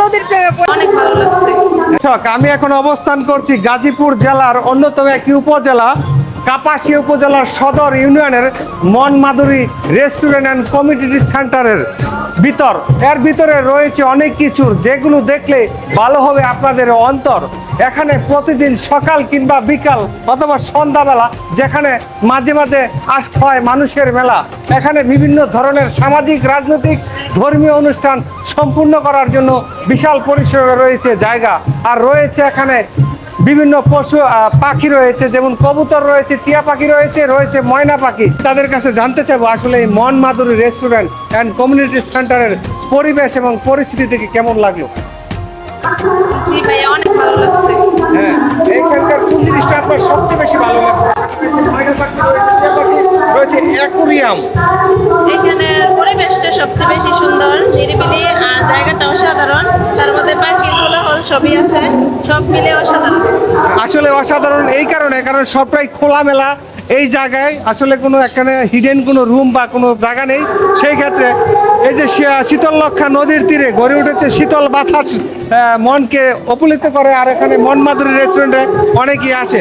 নদীর প্রেমে অনেক ভালো লাগছে। আমি এখন অবস্থান করছি গাজীপুর জেলার অন্যতম একটি উপজেলা কাপাসিয়া উপজেলার সদর ইউনিয়নের মন মনমাধুরী রেস্টুরেন্ট অ্যান্ড কমিউনিটি সেন্টারের ভিতর। এর ভিতরে রয়েছে অনেক কিছু, যেগুলো দেখলে ভালো হবে আপনাদের অন্তর। এখানে প্রতিদিন সকাল কিংবা বিকাল অথবা সন্ধ্যাবেলা যেখানে মাঝে মাঝে আস হয় মানুষের মেলা, এখানে বিভিন্ন ধরনের সামাজিক, রাজনৈতিক, ধর্মীয় অনুষ্ঠান সম্পূর্ণ করার জন্য বিশাল পরিসরে রয়েছে জায়গা। আর রয়েছে এখানে বিভিন্ন পশু পাখি রয়েছে যেমন কবুতর রয়েছে টিয়া পাখি রয়েছে রয়েছে ময়না পাখি। তাদের কাছে জানতে চাইব আসলে এই মন মাধুরী রেস্টুরেন্ট অ্যান্ড কমিউনিটি সেন্টারের পরিবেশ এবং পরিস্থিতি থেকে কেমন লাগল? জি ভাইয়া অনেক ভালো লাগছে। হ্যাঁ এইখানকার কোন জিনিসটা আপনার সবচেয়ে বেশি ভালো রয়েছে অ্যাকুরিয়াম এখানের পরিবেশটা সবচেয়ে বেশি সুন্দর নিরিবিলি আর তার মধ্যে কোলাহল সবই আছে সব মিলে অসাধারণ। আসলে অসাধারণ এই কারণে, কারণ সবটাই খোলামেলা। এই জায়গায় আসলে কোনো এখানে হিডেন কোনো রুম বা কোনো জায়গা নেই। সেই ক্ষেত্রে এই যে শীতললক্ষা নদীর তীরে গড়ে উঠেছে শীতল বাতাস মনকে অপুলিত করে। আর এখানে মন রেস্টুরেন্টে অনেকেই আসে।